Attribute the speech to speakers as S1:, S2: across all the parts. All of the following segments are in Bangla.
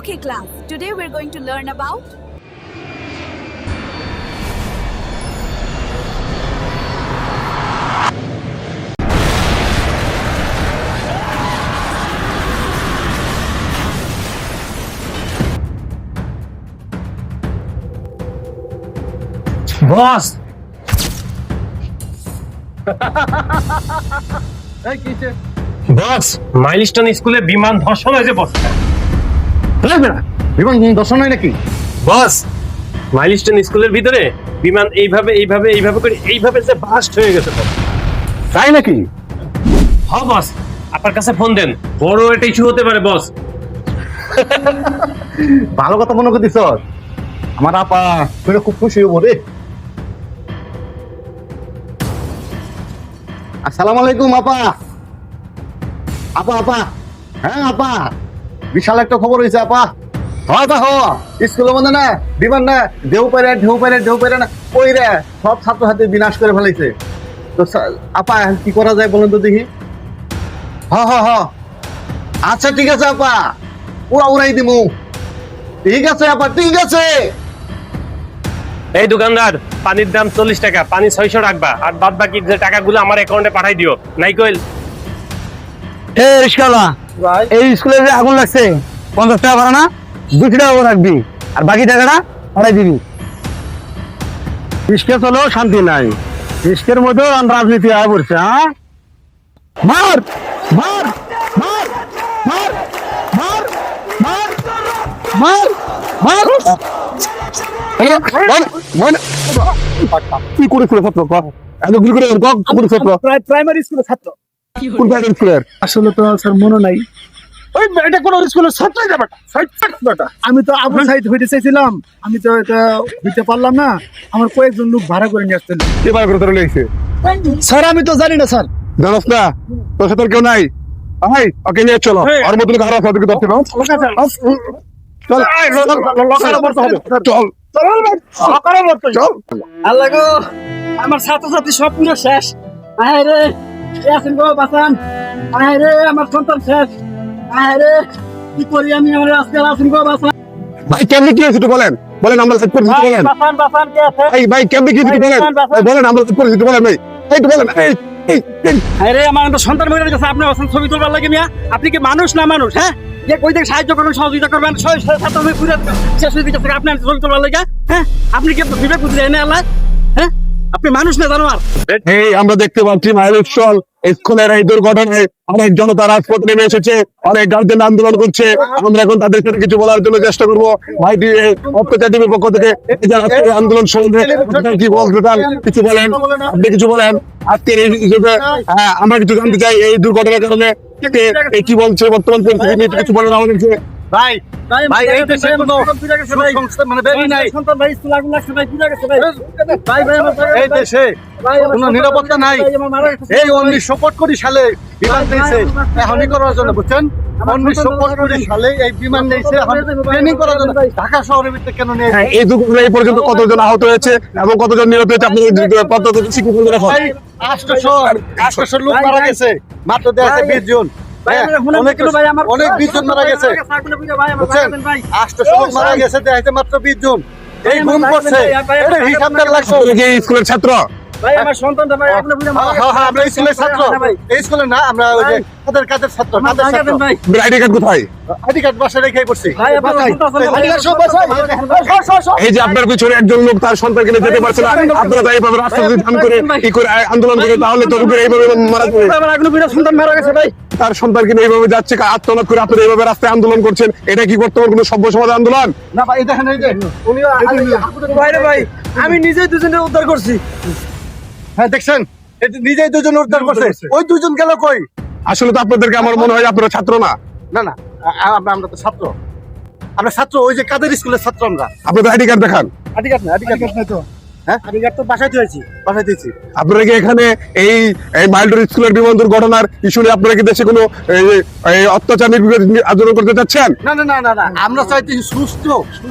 S1: Okay, class. Today we're going to learn about
S2: বস বস মাইলস্টোন স্কুলে বিমান ধর্ষণ হয়েছে বস
S3: বিমান দর্শন হয় নাকি?
S2: বস মাইলস্টোন স্কুলের ভিতরে বিমান এইভাবে এইভাবে এইভাবে করে এইভাবে যে বাস্ট হয়ে গেছে
S3: তাই নাকি?
S2: হ বস আপনার কাছে ফোন দেন। বড় একটা ইস্যু হতে পারে বস।
S3: ভালো কথা মনে করতেছ? আমার আপা শুনে খুব খুশি হব রে। আসসালামু আলাইকুম আপা। আপা আপা। হ্যাঁ আপা। বিশাল একটা খবর হয়েছে আপা। হয় তা হ স্কুলের মধ্যে না, বিমান না, ঢেউ পেরে ঢেউ পেরে ঢেউ পেরে না ওই রে সব ছাত্র হাতে বিনাশ করে ফেলাইছে। তো আপা কি করা যায় বলুন তো দেখি। হ হ হ আচ্ছা ঠিক আছে, আপা। উড়া, উড়াই দিমু। ঠিক আছে, আপা, ঠিক আছে।
S2: এই দোকানদার, পানির দাম চল্লিশ টাকা, পানি ছয়শো রাখবা। আর বাদ বাকি যে টাকাগুলো আমার অ্যাকাউন্টে পাঠাই দিও। নাই কইল
S4: এ রিস্কাওয়ালা এই স্কুলে যে আগুন লাগছে পঞ্চাশ টাকা ভাড়া না? দুশো টাকা রাখবি আর বাকি টাকাটা পাঠাই দিবি। রিস্কে চলেও শান্তি নাই। রিস্কের মধ্যেও রাজনীতি আয় পড়ছে হ্যাঁ মার মার মার মার মার মার মার মার
S3: কি করে করে ছাত্র ক? এত গুলি করে
S4: প্রাইমারি স্কুলের ছাত্র।
S3: কোন
S4: আসলে তো স্যার মনে নাই ওই এটা কোন স্কুলের ছাত্রই যাবে আমি তো আপনার সাইড হইতে চাইছিলাম আমি তো এটা হইতে পারলাম না আমার কয়েকজন লোক ভাড়া করে নিয়ে আসছিল
S3: কে বার করে তোর লেগেছে
S4: স্যার আমি তো জানি না স্যার
S3: জানাস না তোর সাথে আর কেউ নাই ভাই ওকে নিয়ে চলো আর মধ্যে হারা সাথে ধরতে পারো চল চল চল
S4: আল্লাহ গো আমার ছাত্রছাত্রী সব পুরো শেষ আয় রে আসেন গো বাসান আয় রে আমার সন্তান শেষ। আয় রে কি করি আমি? আমার আজকাল আসেন গো বাসান
S3: ভাই কেমনি কি একটু বলেন? বলেন আমরা সেট করে দিতে বলেন
S4: বাসান বাসান কে আছে?
S3: ভাই ভাই কেমনি কি একটু বলেন। বলেন আমরা সেট করে দিতে বলেন ভাই। এই বলেন এই এই এই।
S4: আয় রে আমার তো সন্তান মরে গেছে আপনি ছবি তোলবার লাগে মিয়া। আপনি কি মানুষ না মানুষ হ্যাঁ? যে কই থেকে সাহায্য করবেন সহযোগিতা করবেন ছয় হয়ে পুরো শেষ হয়ে আপনি ছবি তোলবার লাগে হ্যাঁ? আপনি কি বিবেক বুঝি না আল্লাহ? হ্যাঁ? আপনি মানুষ না জানো আর
S3: এই আমরা দেখতে পাচ্ছি মাইলস্টল স্কুলের এই দুর্ঘটনায় অনেক জনতা রাজপথ নেমে এসেছে অনেক গার্জেন আন্দোলন করছে। আমরা এখন তাদের সাথে কিছু বলার জন্য চেষ্টা করব। ভাই অত্যাচার টিভির পক্ষ থেকে আন্দোলন সম্বন্ধে কি বলতে কিছু বলেন? আপনি কিছু বলেন? আজকের এই হিসেবে হ্যাঁ আমরা কিছু জানতে চাই এই দুর্ঘটনার কারণে। এই কি বলছে বর্তমান পরিস্থিতি নিয়ে কিছু বলেন আমাদেরকে
S4: ভাই ভাই এই দেশে কোনো সুসংস্থা মানে বেরি নাই। সন্তান ভাই স্কুল আগুন লাগছে ভাই গেছে ভাই ভাই ভাই আমার
S5: এই দেশে কোনো নিরাপত্তা নাই। এই উনিশশো কোটি সালে বিমান দিয়েছে এখনই করার জন্য বুঝছেন? উনিশশো কোটি সালে এই বিমান নিয়েছে এখন ট্রেনিং করার জন্য। ঢাকা শহরের ভিতরে কেন নিয়ে
S3: হ্যাঁ, এই দুর্ঘটনায় এই পর্যন্ত কতজন আহত হয়েছে এবং কতজন নিহত হয়েছে? রাখুন।
S5: লোক মারা গেছে। মাত্র দেখছে বিশ জন। হ্যাঁ, হ্যাঁ, অনেক বিশজন মারা গেছে। বুঝছেন? শতক মারা গেছে এই ঘুম লাগছে
S3: ছাত্র?
S4: ভাই আমার সন্তানটা ভাই আপনি বুঝা
S5: হ্যাঁ, হ্যাঁ, হ্যাঁ, আমরা স্কুলের ছাত্র। এই স্কুলে না আমরা ওই যে কাদের কাদের ছাত্র কাদের ছাত্র।
S4: ভাই।
S3: আইডি কার্ড কোথায়?
S5: আইডি কার্ড বাসায় রেখেই পড়ছি
S4: ভাই
S5: আইডি কার্ড সব বাসায়
S3: এই যে আপনার পিছনে একজন লোক তার সন্তানকে নিয়ে যেতে পারছে না। আপনারা তাই এইভাবে রাস্তা যদি করে কি করে আন্দোলন করে তাহলে তো রুগীর এইভাবে মারা যাবে।
S4: আমার আগুন বিনা সন্তান মারা গেছে ভাই।
S3: তার সন্তানকে নিয়ে এইভাবে যাচ্ছে আত্মনাদ করে আপনারা এইভাবে রাস্তায় আন্দোলন করছেন। এটা কি করতে কোনো সভ্য সমাজ আন্দোলন?
S5: না ভাই দেখেন এই যে উনি
S4: ভাই ভাই আমি নিজেই দুজনের উদ্ধার করছি।
S5: হ্যাঁ দেখছেন? নিজেই দুজন উদ্ধার করছে। ওই দুজন গেল কই?
S3: আসলে তো আপনাদেরকে আমার মনে হয় আপনারা ছাত্র না।
S5: না না আমরা আমরা তো ছাত্র। আমরা ছাত্র ওই যে কাদের স্কুলের ছাত্র আমরা?
S3: আপনাদের আইডি কার্ড দেখান।
S5: আইডি কার্ড না আইডি কার্ড
S4: তো।
S5: হ্যাঁ?
S4: আমি গাড়ি তো বাসায় দিয়েছি
S5: বাসায় দিয়েছি।
S3: আপনারা কি এখানে এই এই মাইল্ডোর স্কুলের বিমান দুর্ঘটনার ইস্যু নিয়ে আপনারা কি দেশে কোনো এই, এই অত্যাচার আন্দোলন করতে চাচ্ছেন?
S5: না না না না না আমরা চাইছি সুস্থ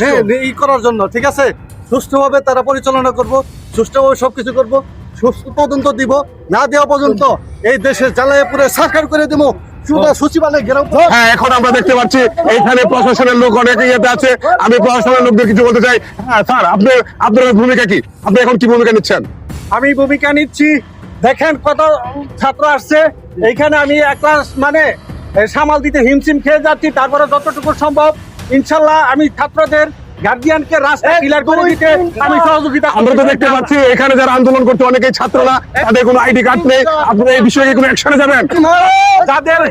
S5: হ্যাঁ ই করার জন্য ঠিক আছে? সুস্থভাবে তারা পরিচালনা করব সুস্থভাবে সবকিছু করব। সুস্থ তদন্ত দিব না দেওয়া পর্যন্ত এই দেশের জ্বালায় পুরে সাকার করে দিব
S3: হ্যাঁ এখন আমরা দেখতে পাচ্ছি এইখানে প্রশাসনের লোক অনেক ইয়েতে আছে। আমি প্রশাসনের লোকদের কিছু বলতে চাই। হ্যাঁ স্যার আপনি আপনার ভূমিকা কি? আপনি এখন কি ভূমিকা নিচ্ছেন?
S4: আমি ভূমিকা নিচ্ছি। দেখেন কত ছাত্র আসছে। এইখানে আমি একটা মানে সামাল দিতে হিমশিম খেয়ে যাচ্ছি। তারপরে যতটুকু সম্ভব ইনশাল্লাহ আমি ছাত্রদের গার্জিয়ানকে রাস্তা ক্লিয়ার করে দিতে আমি সহযোগিতা
S3: আমরা তো দেখতে পাচ্ছি এখানে যারা আন্দোলন করতে অনেকেই ছাত্ররা তাদের কোনো আইডি কার্ড নেই। আপনারা এই বিষয়ে কোনো অ্যাকশনে যাবেন?
S4: যাদের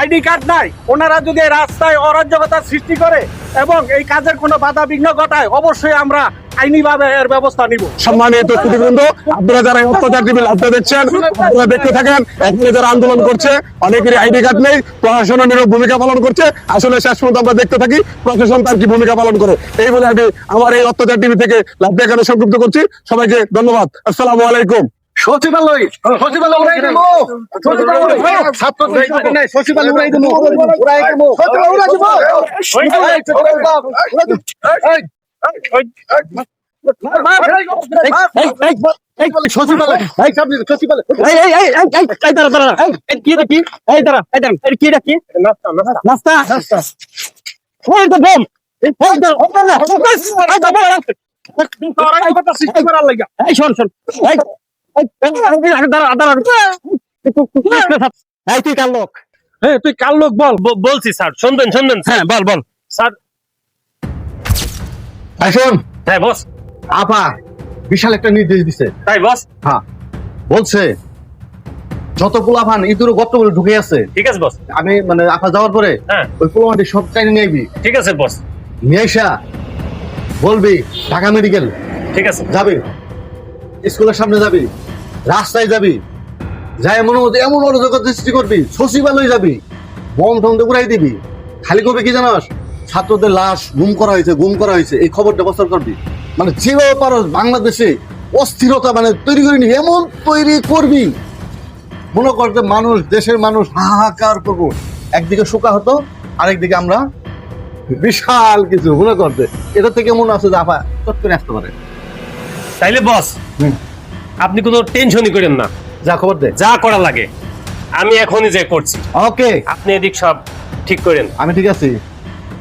S4: আইডি কার্ড নাই ওনারা যদি রাস্তায় অরাজ্যকতা সৃষ্টি করে এবং এই কাজের কোনো বাধা বিঘ্ন ঘটায় অবশ্যই আমরা আইনিভাবে এর ব্যবস্থা নিব।
S3: সম্মানিত সুদীবৃন্দ আপনারা যারা এই অত্যাচার টিভি লাভটা দেখছেন আপনারা দেখতে থাকেন এখানে যারা আন্দোলন করছে অনেকেরই আইডি কার্ড নেই প্রশাসনের নিরব ভূমিকা পালন করছে। আসলে শেষ পর্যন্ত আমরা দেখতে থাকি প্রশাসন তার কি ভূমিকা পালন করে। এই বলে আমি আমার এই অত্যাচার টিভি থেকে লাভটা এখানে সংযুক্ত করছি। সবাইকে ধন্যবাদ। আসসালামু আলাইকুম।
S4: সচিবালয় সচিবালয় উড়াই দেবো সচিবালয় নাই সচিবালয় উড়াই দেবো উড়াই দেবো সচিবালয় উড়াই দেবো
S1: তুই কাল লোক?
S4: হ্যাঁ তুই কাল লোক বল?
S2: বলছি স্যার। শুনবেন শুনবেন।
S1: হ্যাঁ বল বল।
S2: স্যার
S5: আসুন
S2: হ্যাঁ বস।
S5: আপা বিশাল একটা নির্দেশ দিছে।
S2: তাই বস?
S5: হ্যাঁ বলছে যত পোলাপান ইঁদুর গর্ত বলে ঢুকে আছে
S2: ঠিক আছে বস।
S5: আমি মানে আপা যাওয়ার পরে
S2: হ্যাঁ।
S5: ওই পোলাপানটি সব নিয়ে
S2: ঠিক আছে বস।
S5: নিয়ে বলবি ঢাকা মেডিকেল।
S2: ঠিক আছে।
S5: যাবি। স্কুলের সামনে যাবি। রাস্তায় যাবি। যাই এমন এমন অরাজকতা সৃষ্টি করবি সচিবালয় যাবি। বম টম উড়াই দিবি। খালি করবি কি জানাস? ছাত্রদের লাশ গুম করা হয়েছে গুম করা হয়েছে এই খবরটা প্রচার করবি মানে যেভাবে পারো বাংলাদেশে অস্থিরতা মানে তৈরি করিনি এমন তৈরি করবি। মনে করতে মানুষ দেশের মানুষ হাহাকার করব। একদিকে শোকা হতো আরেকদিকে আমরা বিশাল কিছু মনে করতে এটা থেকে মনে আছে যে আপা করে আসতে পারে।
S2: তাইলে বস
S5: হুম।
S2: আপনি কোনো টেনশনই করেন না।
S5: যা খবর দে।
S2: যা করা লাগে। আমি এখনই যে করছি।
S5: ওকে।
S2: আপনি এদিক সব ঠিক করেন।
S5: আমি ঠিক আছি।